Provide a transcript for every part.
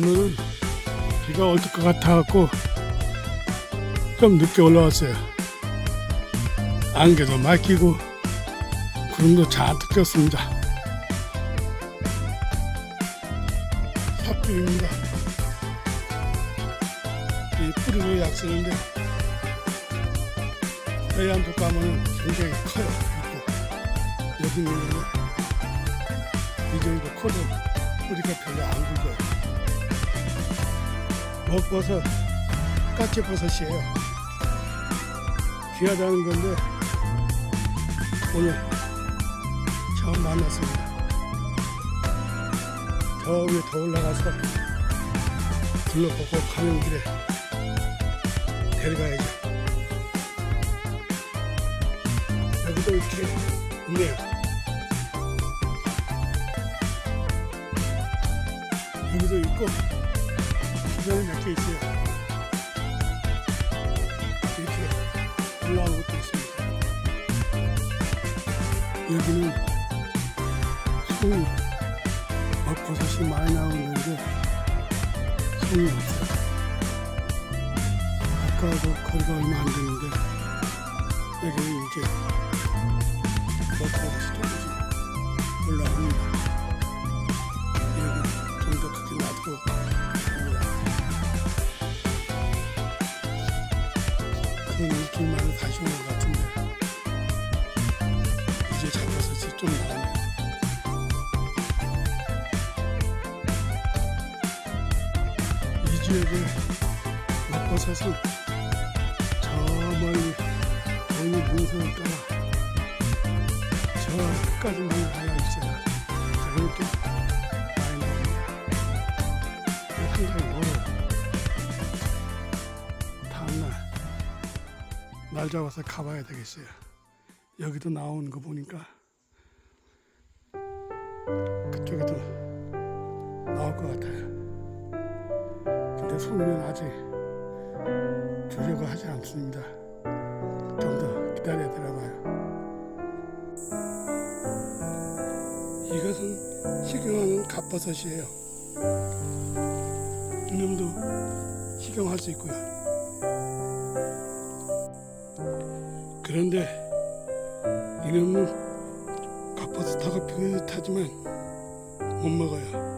오늘은 비가 올 것 같아갖고 좀 늦게 올라왔어요. 안개도 막히고 구름도 잔뜩 꼈습니다. 삽길입니다. 이 뿌리로 약 쓰는데 해안도 가면은 굉장히 커요. 여기 있는 이 정도 커도 뿌리가 별로 안 굵어요. 먹버섯, 까치버섯이에요. 귀하다는 건데 오늘 처음 만났습니다. 저 위에 더 올라가서 둘러보고 가는 길에 데려가야죠. 여기도 이렇게 있네요. 여기도 있고 주변에 몇개 있어요. 이렇게 올라오는 것도 있습니다. 여기는 송이, 먹버섯이 많이 나오는데 송이 없어요. 아까도 거리가 얼마 안 되는데 여기는 이제 먹버섯이 조금씩 올라옵니다. 여기 좀더 크게 놔두고 일주일 만에 다시 온 것 같은데 이제 잡아서 좀 나오네. 이 지역의 먹버섯은 저 멀리 어느 능선을 따라 저 끝까지만 가야 있어요. 그렇게 날 잡아서 가봐야 되겠어요. 여기도 나오는 거 보니까 그쪽에도 나올 것 같아요. 근데 소리는 아직 주려고 하지 않습니다. 좀 더 기다려야 되나 봐요. 이것은 식용하는 갓버섯이에요. 이놈도 식용할 수 있고요. 그런데 이놈은 갓버섯하고 비슷하지만 못 먹어요.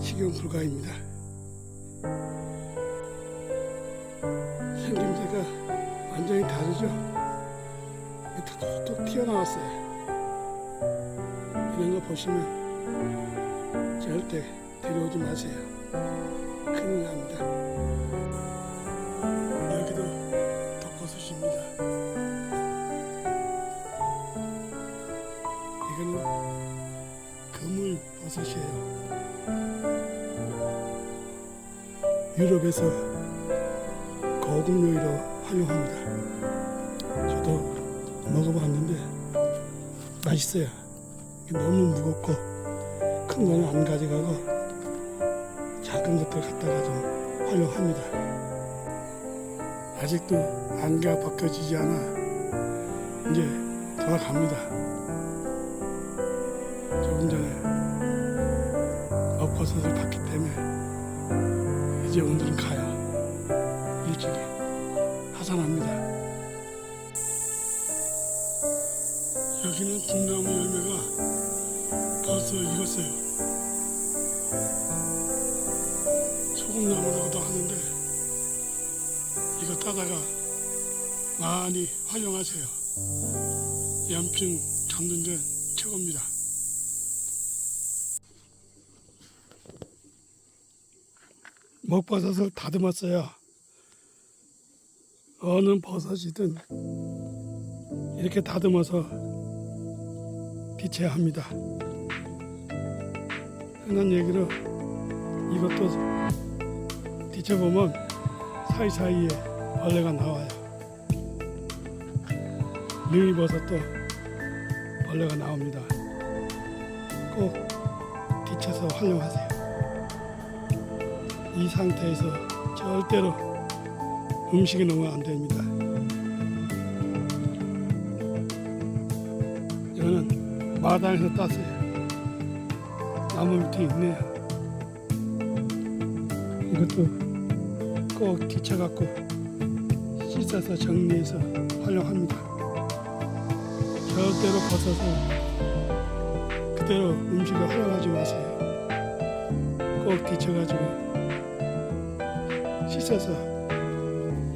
식용 불가입니다. 생김새가 완전히 다르죠? 톡톡 튀어나왔어요. 이런 거 보시면 절대 데려오지 마세요. 큰일 납니다. 여기도 덕 버섯입니다. 이거는 그물 버섯이에요. 유럽에서 거국 요리로 활용합니다. 저도 먹어봤는데 맛있어요. 너무 무겁고 큰 거는 안 가져가고 작은 것들 갖다가 좀 활용합니다. 아직도 안개가 벗겨지지 않아 이제 돌아갑니다. 조금 전에 엎어서을 봤기 때문에 이제 오늘은 가요. 일찍이 하산합니다. 여기는 등나무 열매가 벌써 익었어요. 따다가 많이 활용하세요. 염증 잡는 데 최고입니다. 먹버섯을 다듬었어요. 어느 버섯이든 이렇게 다듬어서 비쳐야 합니다. 흔한 얘기로 이것도 뒤쳐보면 사이사이에 벌레가 나와요. 능이버섯도 벌레가 나옵니다. 꼭 뒤쳐서 활용하세요. 이 상태에서 절대로 음식에 넣으면 안 됩니다. 이거는 마당에서 땄어요. 나무 밑에 있네요. 이것도 꼭 뒤쳐갖고 씻어서 정리해서 활용합니다. 절대로 벗어서 그대로 음식에 활용하지 마세요. 꼭 뒤쳐가지고 씻어서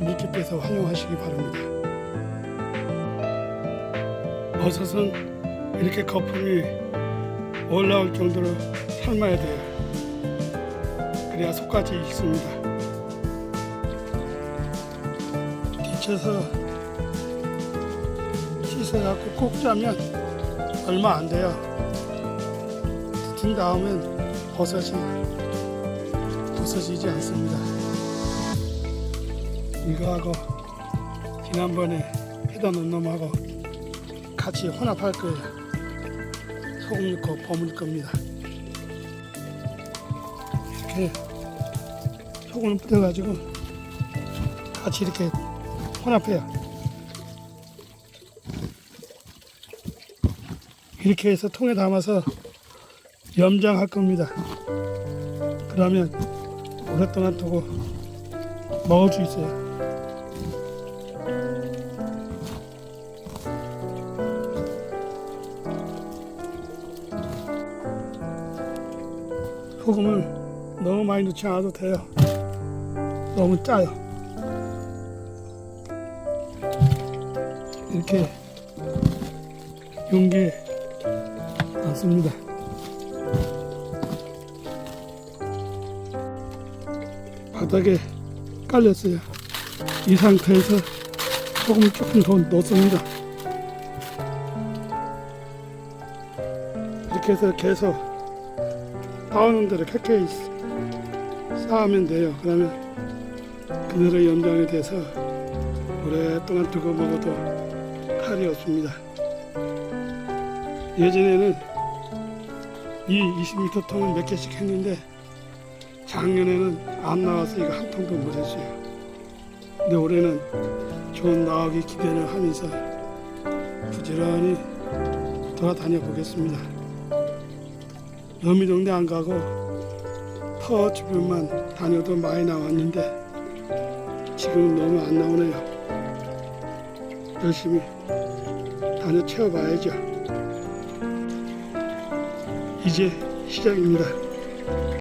물기 빼서 활용하시기 바랍니다. 버섯은 이렇게 거품이 올라올 정도로 삶아야 돼요. 그래야 속까지 익습니다. 데쳐서 씻어갖고 꼭 짜면 얼마 안 돼요. 든 다음엔 버섯이 부서지지 않습니다. 이거하고 지난번에 놓은 놈하고 같이 혼합할 거예요. 소금 넣고 버무릴 겁니다. 이렇게 소금을 뿌려가지고 같이 이렇게 혼합해요. 이렇게 해서 통에 담아서 염장할 겁니다. 그러면 오랫동안 두고 먹을 수 있어요. 소금을 너무 많이 넣지 않아도 돼요. 너무 짜요. 이렇게 용기에 넣습니다. 바닥에 깔렸어요. 이 상태에서 소금을 조금 더 넣습니다. 이렇게 해서 계속 나오는 대로 켜켜이 쌓으면 돼요. 그러면 그대로 연장이 돼서 오랫동안 두고 먹어도 탈이 없습니다. 예전에는 이 20m 통을 몇 개씩 했는데 작년에는 안 나와서 이거 한 통도 못 했어요. 근데 올해는 좋은 나오기 기대를 하면서 부지런히 돌아다녀 보겠습니다. 여미동네 안 가고 터 주변만 다녀도 많이 나왔는데 지금 너무 안 나오네요. 열심히 다녀 채워봐야죠. 이제 시작입니다.